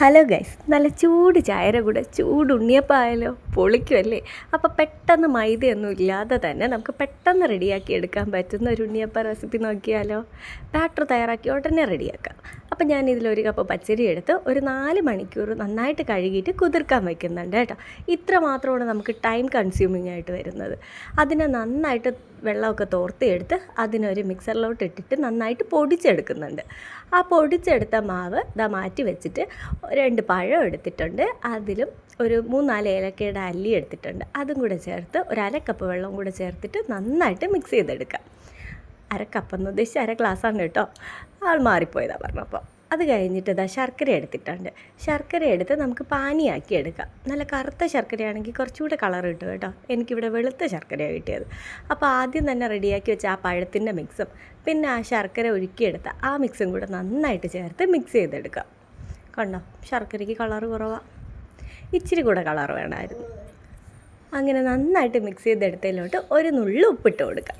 Hello guys നല്ല ചൂട് ചായര കൂടെ ചൂട് ഉണ്ണിയപ്പായാലോ പൊളിക്കുമല്ലേ അപ്പോൾ പെട്ടെന്ന് മൈദയൊന്നും ഇല്ലാതെ തന്നെ നമുക്ക് പെട്ടെന്ന് റെഡിയാക്കി എടുക്കാൻ പറ്റുന്ന ഒരു ഉണ്ണിയപ്പ റെസിപ്പി നോക്കിയാലോ. ബാറ്റർ തയ്യാറാക്കി ഉടനെ റെഡിയാക്കാം. അപ്പോൾ ഞാൻ ഇതിലൊരു കപ്പ് പച്ചരി എടുത്ത് ഒരു നാല് മണിക്കൂർ നന്നായിട്ട് കഴുകിയിട്ട് കുതിർക്കാൻ വയ്ക്കുന്നുണ്ട് കേട്ടോ. ഇത്ര മാത്രമാണ് നമുക്ക് ടൈം കൺസ്യൂമിങ് ആയിട്ട് വരുന്നത്. അതിനെ നന്നായിട്ട് വെള്ളമൊക്കെ തോർത്തിയെടുത്ത് അതിനൊരു മിക്സറിലോട്ട് ഇട്ടിട്ട് നന്നായിട്ട് പൊടിച്ചെടുക്കുന്നുണ്ട്. ആ പൊടിച്ചെടുത്ത മാവ് ഇതാ മാറ്റി വെച്ചിട്ട് രണ്ട് പഴം എടുത്തിട്ടുണ്ട്. അതിലും ഒരു മൂന്നാൽ ഏലക്കയുടെ അല്ലി എടുത്തിട്ടുണ്ട്. അതും കൂടെ ചേർത്ത് ഒരു അര കപ്പ് വെള്ളം കൂടെ ചേർത്തിട്ട് നന്നായിട്ട് മിക്സ് ചെയ്തെടുക്കാം. അര കപ്പെന്ന് ഉദ്ദേശിച്ച് അര ഗ്ലാസ്സാണ് കേട്ടോ. ആൾ മാറിപ്പോയതാണ് പറഞ്ഞപ്പോൾ അത് കഴിഞ്ഞിട്ട് ഇതാ ശർക്കര എടുത്തിട്ടുണ്ട്. ശർക്കര എടുത്ത് നമുക്ക് പാനിയാക്കി എടുക്കാം. നല്ല കറുത്ത ശർക്കരയാണെങ്കിൽ കുറച്ചുകൂടെ കളർ കിട്ടും കേട്ടോ. എനിക്കിവിടെ വെളുത്ത ശർക്കരയാണ് കിട്ടിയത്. അപ്പോൾ ആദ്യം തന്നെ റെഡിയാക്കി വെച്ച ആ പഴത്തിന്റെ മിക്സും പിന്നെ ആ ശർക്കര ഒഴുക്കിയെടുത്ത ആ മിക്സും കൂടെ നന്നായിട്ട് ചേർത്ത് മിക്സ് ചെയ്തെടുക്കാം. കണ്ടോ? ശർക്കരയ്ക്ക് കളർ കുറവാണ് ഇച്ചിരി കൂടെ കളർ വേണമായിരുന്നു. അങ്ങനെ നന്നായിട്ട് മിക്സ് ചെയ്തെടുത്തതിലോട്ട് ഒരു നുള്ളു ഉപ്പിട്ട് കൊടുക്കാം.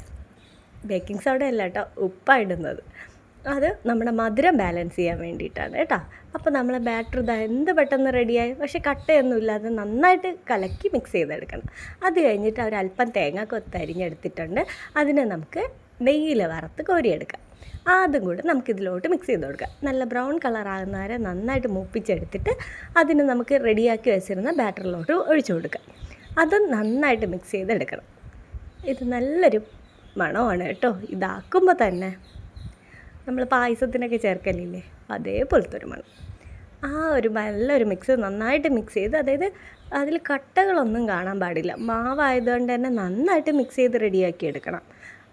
ബേക്കിംഗ് സോഡ അല്ല കേട്ടോ ഉപ്പാണ് ഇടുന്നത് അത് നമ്മുടെ മധുരം ബാലൻസ് ചെയ്യാൻ വേണ്ടിയിട്ടാണ് കേട്ടോ. അപ്പോൾ നമ്മളെ ബാറ്റർ ഇതാ എന്ത് പെട്ടെന്ന് റെഡിയായി? പക്ഷേ കട്ടയൊന്നും ഇല്ലാതെ നന്നായിട്ട് കലക്കി മിക്സ് ചെയ്തെടുക്കണം. അത് കഴിഞ്ഞിട്ട് ഒരല്പം തേങ്ങ കൊത്തരിഞ്ഞെടുത്തിട്ടുണ്ട് അതിനെ നമുക്ക് നെയ്യിൽ വറുത്ത് കോരിയെടുക്കാം. അതും കൂടെ നമുക്കിതിലോട്ട് മിക്സ് ചെയ്ത് കൊടുക്കാം. നല്ല ബ്രൗൺ കളർ ആകുന്ന വരെ നന്നായിട്ട് മൂപ്പിച്ചെടുത്തിട്ട് അതിനെ നമുക്ക് റെഡിയാക്കി വെച്ചിരുന്ന ബാറ്ററിലോട്ട് ഒഴിച്ചു കൊടുക്കാം. അതും നന്നായിട്ട് മിക്സ് ചെയ്തെടുക്കണം. ഇത് നല്ലൊരു മണമാണ് കേട്ടോ. ഇതാക്കുമ്പോൾ തന്നെ നമ്മൾ പായസത്തിനൊക്കെ ചേർക്കലില്ലേ? അതേപോലത്തെ ഒരു മണം. ആ ഒരു നല്ലൊരു മിക്സ് നന്നായിട്ട് മിക്സ് ചെയ്ത് അതായത് അതിൽ കട്ടകളൊന്നും കാണാൻ പാടില്ല. മാവായതുകൊണ്ട് തന്നെ നന്നായിട്ട് മിക്സ് ചെയ്ത് റെഡിയാക്കി എടുക്കണം.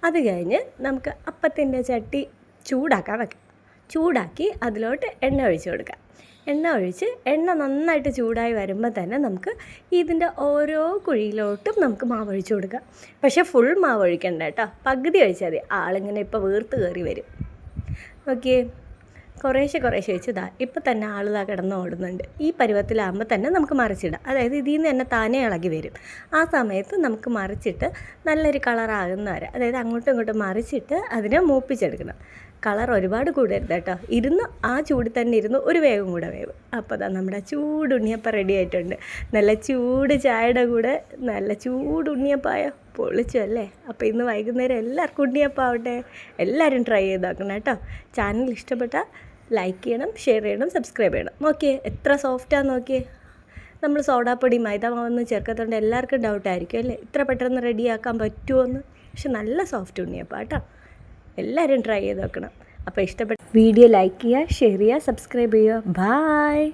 അത് കഴിഞ്ഞ് നമുക്ക് അപ്പത്തിന്റെ ചട്ടി ചൂടാക്കാൻ വെക്കാം. ചൂടാക്കി അതിലോട്ട് എണ്ണ ഒഴിച്ച് കൊടുക്കാം. എണ്ണ ഒഴിച്ച് എണ്ണ നന്നായിട്ട് ചൂടായി വരുമ്പോൾ തന്നെ നമുക്ക് ഇതിന്റെ ഓരോ കുഴിയിലോട്ടും നമുക്ക് മാവ് ഒഴിച്ചു കൊടുക്കാം. പക്ഷേ ഫുൾ മാവ് ഒഴിക്കണ്ട കേട്ടോ. പകുതി ഒഴിച്ചാൽ മതി. ആളിങ്ങനെ ഇപ്പോൾ വീർത്ത് കയറി വരും. ഓക്കേ കുറേശ്ശെ കുറേശ്ശെ വെച്ചതാ ഇപ്പം തന്നെ ആളിതാ കിടന്ന് ഓടുന്നുണ്ട്. ഈ പരുവത്തിലാകുമ്പോൾ തന്നെ നമുക്ക് മറിച്ചിടാം. അതായത് ഇതിൽ നിന്ന് തന്നെ താനേ ഇളകി വരും. ആ സമയത്ത് നമുക്ക് മറിച്ചിട്ട് നല്ലൊരു കളറാകുന്ന വരെ അതായത് അങ്ങോട്ടും ഇങ്ങോട്ടും മറിച്ചിട്ട് അതിനെ മൂപ്പിച്ചെടുക്കണം. കളർ ഒരുപാട് കൂടരുത് കേട്ടോ. ഇരുന്ന് ആ ചൂട് തന്നെ ഇരുന്ന് ഒരു വേഗം കൂടെ വേവ്. അപ്പോൾ അതാ നമ്മുടെ ചൂട് ഉണ്ണിയപ്പം റെഡി ആയിട്ടുണ്ട്. നല്ല ചൂട് ചായയുടെ കൂടെ നല്ല ചൂട് ഉണ്ണിയപ്പായ പൊളിച്ചു അല്ലേ? അപ്പോൾ ഇന്ന് വൈകുന്നേരം എല്ലാവർക്കും ഉണ്ണിയപ്പം ആവട്ടെ. എല്ലാവരും ട്രൈ ചെയ്ത് നോക്കണം കേട്ടോ. ചാനൽ ഇഷ്ടപ്പെട്ട ലൈക്ക് ചെയ്യണം ഷെയർ ചെയ്യണം സബ്സ്ക്രൈബ് ചെയ്യണം. ഓക്കെ എത്ര സോഫ്റ്റാന്ന് നോക്കിയേ. നമ്മൾ സോഡാപ്പൊടി മൈദ മൈദമാവൊന്നും ചേർക്കാത്തതുകൊണ്ട് എല്ലാവർക്കും ഡൗട്ടായിരിക്കും അല്ലേ? ഇത്ര പെട്ടെന്ന് റെഡിയാക്കാൻ പറ്റുമോ എന്ന് പക്ഷെ നല്ല സോഫ്റ്റ് ഉണ്ണിയപ്പം കേട്ടോ. എല്ലാവരും ട്രൈ ചെയ്ത് നോക്കണം. അപ്പോൾ ഇഷ്ടപ്പെട്ട വീഡിയോ ലൈക്ക് ചെയ്യുക ഷെയർ ചെയ്യുക സബ്സ്ക്രൈബ് ചെയ്യുക. ബായ്